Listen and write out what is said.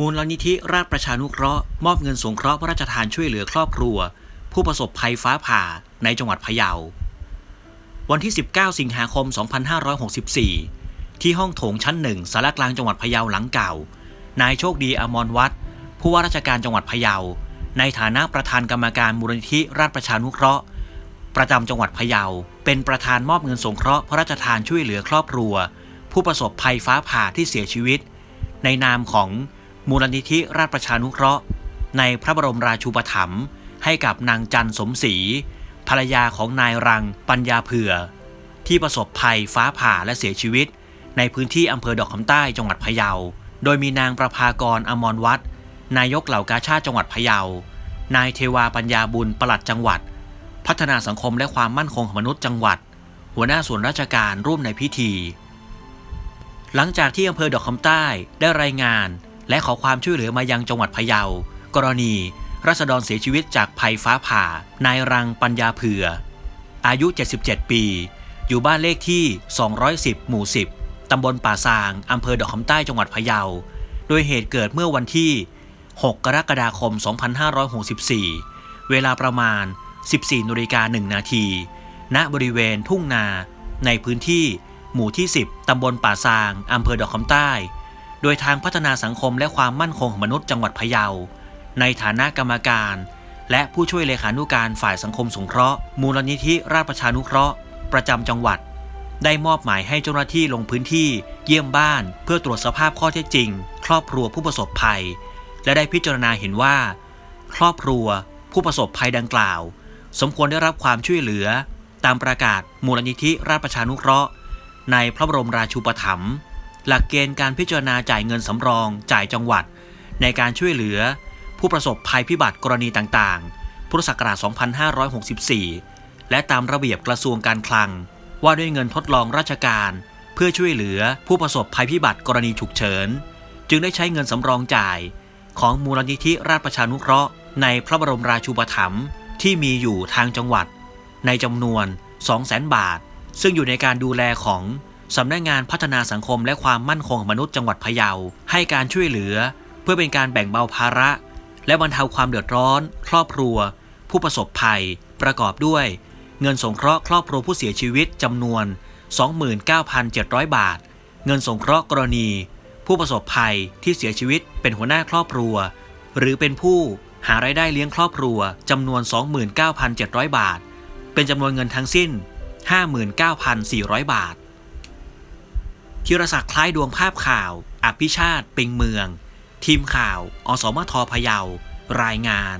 มูลนิธิราชประชานุเคราะห์มอบเงินสงเคราะห์พระราชทานช่วยเหลือครอบครัว ผู้ประสบภัยฟ้าผ่าในจังหวัดพะเยา วันที่ 19 สิงหาคม 2564 ที่ห้องโถงชั้นหนึ่งสารกลางจังหวัดพะเยาหลังเก่า นายโชคดีอมรวัฒน์ผู้ว่าราชการจังหวัดพะเยา ในฐานะประธานกรรมการมูลนิธิราชประชานุเคราะห์ ประจำจังหวัดพะเยา เป็นประธานมอบเงินสงเคราะห์พระราชทานช่วยเหลือครอบครัว ผู้ประสบภัยฟ้าผ่าที่เสียชีวิต ในนามของ มูลนิธิราชประชานุเคราะห์ ในพระบรมราชูปถัมภ์ให้กับนางจันสมศรีภรรยาของนายรังปัญญาเผื่อ ที่ประสบภัยฟ้าผ่าและเสียชีวิต ในพื้นที่อำเภอดอกคำใต้จังหวัดพะเยา โดยมีนางประภากรอมรวัฒนายกเหล่ากาชาติจังหวัดพะเยา นายเทวาปัญญาบุญปลัดจังหวัด พัฒนาสังคมและความมั่นคงของมนุษย์จังหวัด หัวหน้าส่วนราชการร่วมในพิธี หลังจากที่อำเภอดอกคำใต้ได้รายงาน และขอความช่วยเหลือมายังจังหวัดพะเยา กรณีรัษฎรเสียชีวิตจากภัยฟ้าผ่า นายรังปัญญาเผื่ออายุ 77 ปี อยู่บ้านเลขที่ 210 หมู่ 10 ตำบลป่าซาง อำเภอดอกคำใต้จังหวัดพะเยา โดยเหตุเกิดเมื่อวันที่ 6 กรกฎาคม 2564 เวลาประมาณ 14นาฬิกา1นาที ณ บริเวณทุ่งนา ในพื้นที่ หมู่ที่ 10 ตำบลป่าซาง อำเภอดอกคำใต้ โดยทางพัฒนาสังคมและความมั่นคงของมนุษย์จังหวัดพะเยา ในฐานะกรรมการ และผู้ช่วยเลขานุการฝ่ายสังคมสงเคราะห์ มูลนิธิราชประชานุเคราะห์ ประจำจังหวัด ได้มอบหมายให้เจ้าหน้าที่ลงพื้นที่ เยี่ยมบ้าน เพื่อตรวจสภาพข้อเท็จจริง ครอบครัวผู้ประสบภัย และได้พิจารณาเห็นว่า ครอบครัว ผู้ประสบภัยดังกล่าว สมควรได้รับความช่วยเหลือ ตามประกาศมูลนิธิราชประชานุเคราะห์ ในพระบรมราชูปถัมภ์ หลักเกณฑ์การพิจารณาจ่ายเงินสำรอง จ่ายจังหวัด ในการช่วยเหลือ ผู้ประสบภัยพิบัติกรณีต่างๆ พุทธศักราช 2564 และตามระเบียบกระทรวงการคลัง ว่าด้วยเงินทดลองราชการ เพื่อช่วยเหลือผู้ประสบภัยพิบัติกรณีฉุกเฉิน จึงได้ใช้เงินสำรองจ่าย ของมูลนิธิราชประชานุเคราะห์ ในพระบรมราชูปถัมภ์ที่มีอยู่ทางจังหวัด ในจำนวน 200,000 บาท ซึ่งอยู่ในการดูแลของ สำนักงานพัฒนาสังคมและความมั่นคงของมนุษย์จังหวัดพะเยา ให้การช่วยเหลือ เพื่อเป็นการแบ่งเบาภาระ และบรรเทาความเดือดร้อน ครอบครัว ผู้ประสบภัย ประกอบด้วย เงินสงเคราะห์ครอบครัวผู้เสียชีวิตจำนวน 29,700 บาท เงินสงเคราะห์กรณี ผู้ประสบภัยที่เสียชีวิตเป็นหัวหน้าครอบครัว หรือเป็นผู้หารายได้เลี้ยงครอบครัวจำนวน 29,700 บาท เป็นจำนวนเงินทั้งสิ้น 59,400 บาท ธีรศักดิ์คล้ายดวงภาพข่าว อภิชาติปิงเมือง ทีมข่าว อสมทพะเยารายงาน